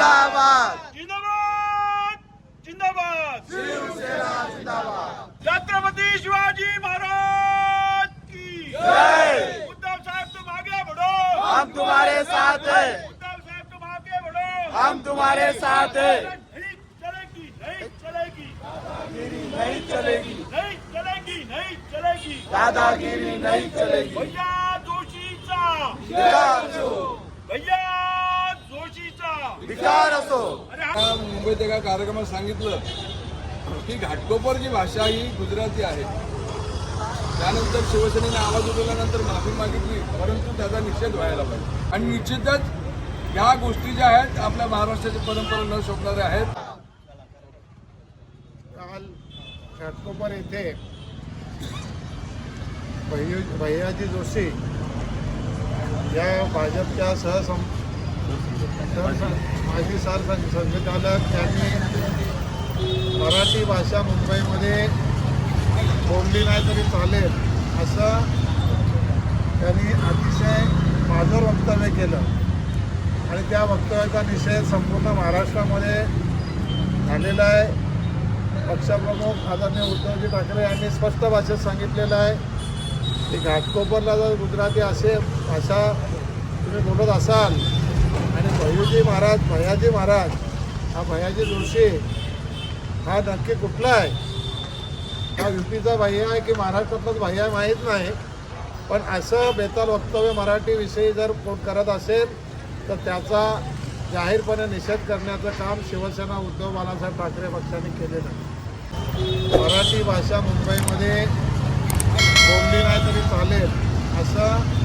जिंदाबाद. जिंदाबाद! जिंदाबाद! शिवसेना जिंदाबाद. छत्रपती शिवाजी महाराज की जय! उद्धव साहेब तुम आगे बढ़ो. हम तुम्हारे साथ हैं. उद्धव साहेब तुम आगे बढ़ो. हम तुम्हारे साथ हैं. नहीं चलेगी नहीं चलेगी. नहीं चलेगी. नहीं चलेगी नहीं चलेगी. दादागिरी नहीं चलेगी. भैया असो भैया असो. मुंबईत एका कार्यक्रमात सांगितलं की घाटकोपर जी भाषा ही गुजराती आहे. त्यानंतर शिवसेनेने आवाज उठवल्यानंतर माफी मागितली परंतु त्याचा निषेध व्हायला पाहिजे. आणि निश्चितच या गोष्टी ज्या आहेत आपल्या महाराष्ट्राची परंपरा न शोधणाऱ्या आहेत. काल घाटकोपर येथे भैयू भैयाजी जोशी या भाजपच्या सहसं- माजी सार संघचालक यांनी मराठी भाषा मुंबईमध्ये बोलली नाही तरी चालेल असं त्यांनी अतिशय माझं वक्तव्य केलं. आणि त्या वक्तव्याचा निषेध संपूर्ण महाराष्ट्रामध्ये झालेला आहे. पक्षप्रमुख आदरणीय उद्धवजी ठाकरे यांनी स्पष्ट भाषेत सांगितलेलं आहे की घाटकोपरला जर गुजराती असे भाषा तुम्ही बोलत असाल आणि भैयूजी महाराज भयाजी महाराज हा भयाजी जोशी हा नक्की कुठला आहे? हा युपीचा भैया आहे की महाराष्ट्रातलाच भाई आहे माहीत नाही. पण असं बेताल वक्तव्य मराठीविषयी जर कोण करत असेल तर त्याचा जाहीरपणे निषेध करण्याचं काम शिवसेना उद्धव बाळासाहेब ठाकरे पक्षाने केलेलं आहे. मराठी भाषा मुंबईमध्ये बोलली नाही तरी चालेल असं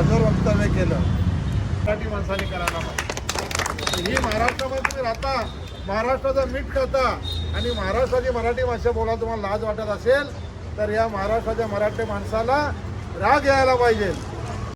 माजर वक्तव्य केलं. मराठी माणसाने करायला पाहिजे. ही महाराष्ट्रामध्ये तुम्ही राहता महाराष्ट्राचं मीठ खाता आणि महाराष्ट्राची मराठी भाषा बोला तुम्हाला लाज वाटत असेल तर या महाराष्ट्राच्या मराठी माणसाला राग यायला पाहिजे.